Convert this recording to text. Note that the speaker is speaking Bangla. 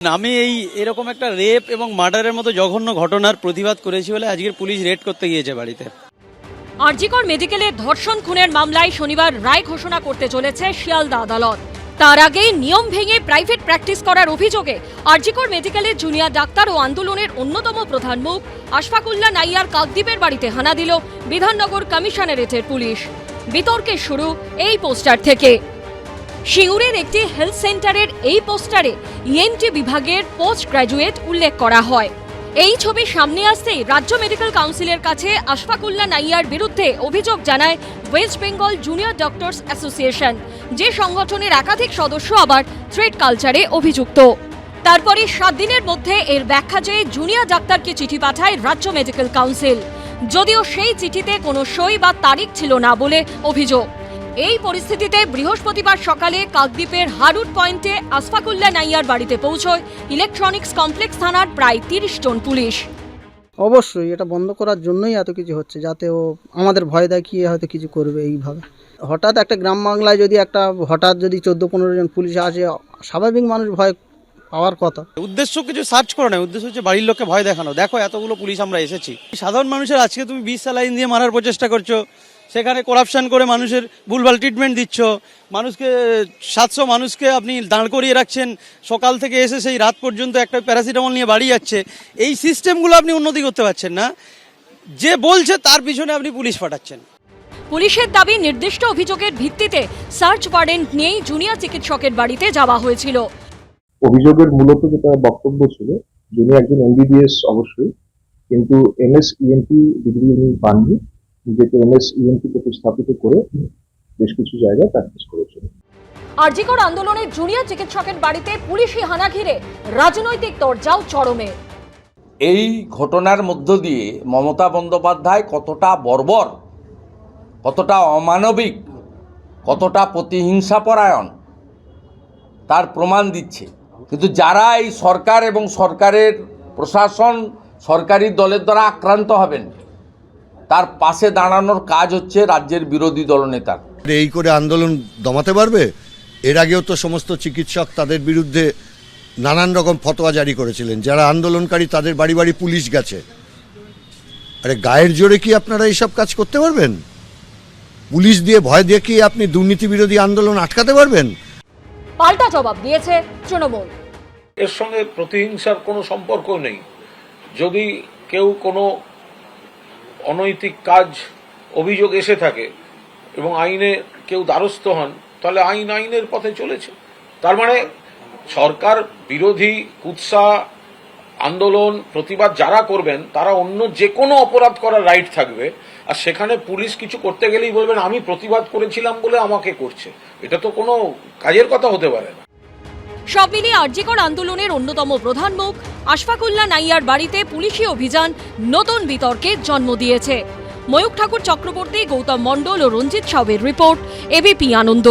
আমি এই এরকম একটা রেপ এবং মার্ডারের মতো জঘন্য ঘটনার প্রতিবাদ করেছি বলে আজকের পুলিশ রেড করতে গিয়েছে বাড়িতে। আরজিকর মেডিকেলের ধর্ষণ খুনের মামলায় শনিবার রায় ঘোষণা করতে চলেছে শিয়ালদা আদালত। তার আগে নিয়ম ভেঙে প্রাইভেট প্র্যাকটিস করার অভিযোগে আরজিকর মেডিকেলের জুনিয়র ডাক্তার ও আন্দোলনের অন্যতম প্রধান মুখ আশফাকুল্লাহ নাইয়ার কাকদ্বীপের বাড়িতে হানা দিল বিধাননগর কমিশনারেটের পুলিশ। বিতর্কের শুরু এই পোস্টার থেকে। সিঙ্গুরের একটি হেলথ সেন্টারের এই পোস্টারে ইএনটি বিভাগের পোস্ট গ্র্যাজুয়েট উল্লেখ করা হয়। এই ছবি সামনে আসতেই রাজ্য মেডিকেল কাউন্সিলের কাছে আশফাকুল্লাহ নাইয়ার বিরুদ্ধে অভিযোগ জানায় West Bengal junior doctors association, যে সংগঠনের একাধিক সদস্য আবার থ্রেড কালচারে অভিযুক্ত। তারপরে সাত দিনের মধ্যে এর ব্যাখ্যা চেয়ে জুনিয়র ডাক্তারকে চিঠি পাঠায় রাজ্য মেডিকেল কাউন্সিল। যদিও সেই চিঠিতে কোনো সই বা তারিখ ছিল না বলে অভিযোগ। এই পরিস্থিতিতে বৃহস্পতিবার সকালে কাকদ্বীপের হারুট পয়েন্টে আসফাকুল্লাহ নাইয়ার বাড়িতে পৌঁছয় ইলেকট্রনিক্স কমপ্লেক্স থানার প্রায় তিরিশ জন পুলিশ। অবশ্যই এটা বন্ধ করার জন্যই এত কিছু হচ্ছে যাতে ও আমাদের ভয় দেখিয়ে হয়তো কিছু করবে এইভাবে। হঠাৎ একটা গ্রাম বাংলায় যদি একটা হঠাৎ যদি চোদ্দ পনেরো জন পুলিশ আসে স্বাভাবিক মানুষ ভয় পাওয়ার কথা। উদ্দেশ্য কিছু সার্চ করো না উদ্দেশ্য হচ্ছে বাড়ির লোককে ভয় দেখানো। দেখো এতগুলো পুলিশ আমরা এসেছি। সাধারণ মানুষের আজকে তুমি বিষ স্যালাইন দিয়ে মারার প্রচেষ্টা করছ। সেখানে করাপশন করে মানুষের ভুলভাল ট্রিটমেন্ট দিচ্ছ। মানুষকে সাতশো মানুষকে আপনি দাঁড় করিয়ে রাখছেন। সকাল থেকে এসে সেই রাত পর্যন্ত একটা প্যারাসিটামল নিয়ে বাড়ি যাচ্ছে। এই সিস্টেমগুলো আপনি উন্নতি করতে পারছেন না। যে বলছে তার পিছনে আপনি পুলিশ পাঠাচ্ছেন। পুলিশের দাবি নির্দিষ্ট অভিযোগের ভিত্তিতে সার্চ ওয়ারেন্ট নিয়েই জুনিয়র চিকিৎসকের বাড়িতে যাওয়া হয়েছিল। অভিযোগের মূলত যেটা বক্তব্য ছিল যিনি একজন এমবিবিএস অবশ্যই কিন্তু এমএস ইএনটি ডিগ্রি উনি পাননি। নিজেকে এমএস ইএনটি প্রতিস্থাপিত করে বেশ কিছু জায়গায় প্র্যাকটিস করেছেন আরজিকর আন্দোলনের জুনিয়র চিকিৎসকের বাড়িতে পুলিশি হানা ঘিরে রাজনৈতিক দরজাও চরমে। এই ঘটনার মধ্য দিয়ে মমতা বন্দ্যোপাধ্যায় কতটা বর্বর কতটা অমানবিক কতটা প্রতিহিংসাপরায়ণ তার প্রমাণ দিচ্ছে। কিন্তু যারা এই সরকার এবং সরকারের প্রশাসন সরকারি দলের দ্বারা আক্রান্ত হবেন তার পাশে দাঁড়ানোর কাজ হচ্ছে রাজ্যের বিরোধী দলনেতার এই করে আন্দোলন দমাতে পারবে? এর আগেও তো সমস্ত চিকিৎসক তাদের বিরুদ্ধে নানান রকম ফতোয়া জারি করেছিলেন। যারা আন্দোলনকারী তাদের বাড়ি বাড়ি পুলিশ গেছে। আরে গায়ের জোরে কি আপনারা এইসব কাজ করতে পারবেন? পুলিশ দিয়ে ভয় দেখিয়ে আপনি দুর্নীতি বিরোধী আন্দোলন আটকাতে পারবেন? পাল্টা জবাব দিয়েছে তৃণমূল। এর সঙ্গে প্রতিহিংসার কোনো সম্পর্ক নেই। যদি কেউ কোনো অনৈতিক কাজ, অভিযোগ এসে থাকে এবং আইনে কেউ দ্বারস্থ হন, তাহলে আইন আইনের পথে চলেছে। তার মানে সরকার বিরোধী, কুৎসা, আন্দোলন, প্রতিবাদ যারা করবেন, তারা অন্য যে কোনো অপরাধ করার রাইট থাকবে। আর সেখানে পুলিশ কিছু করতে গেলেই বলবেন, আমি প্রতিবাদ করেছিলাম বলে আমাকে করছে। এটা তো কোনো কাজের কথা হতে পারে না। সব মিলিয়ে আরজিকর আন্দোলনের অন্যতম প্রধান মুখ আশফাকুল্লা নাইয়ার বাড়িতে পুলিশি অভিযান নতুন বিতর্কে জন্ম দিয়েছে। ময়ূক ঠাকুর চক্রবর্তী, গৌতম মণ্ডল ও রঞ্জিত সবের রিপোর্ট এবিপি আনন্দ।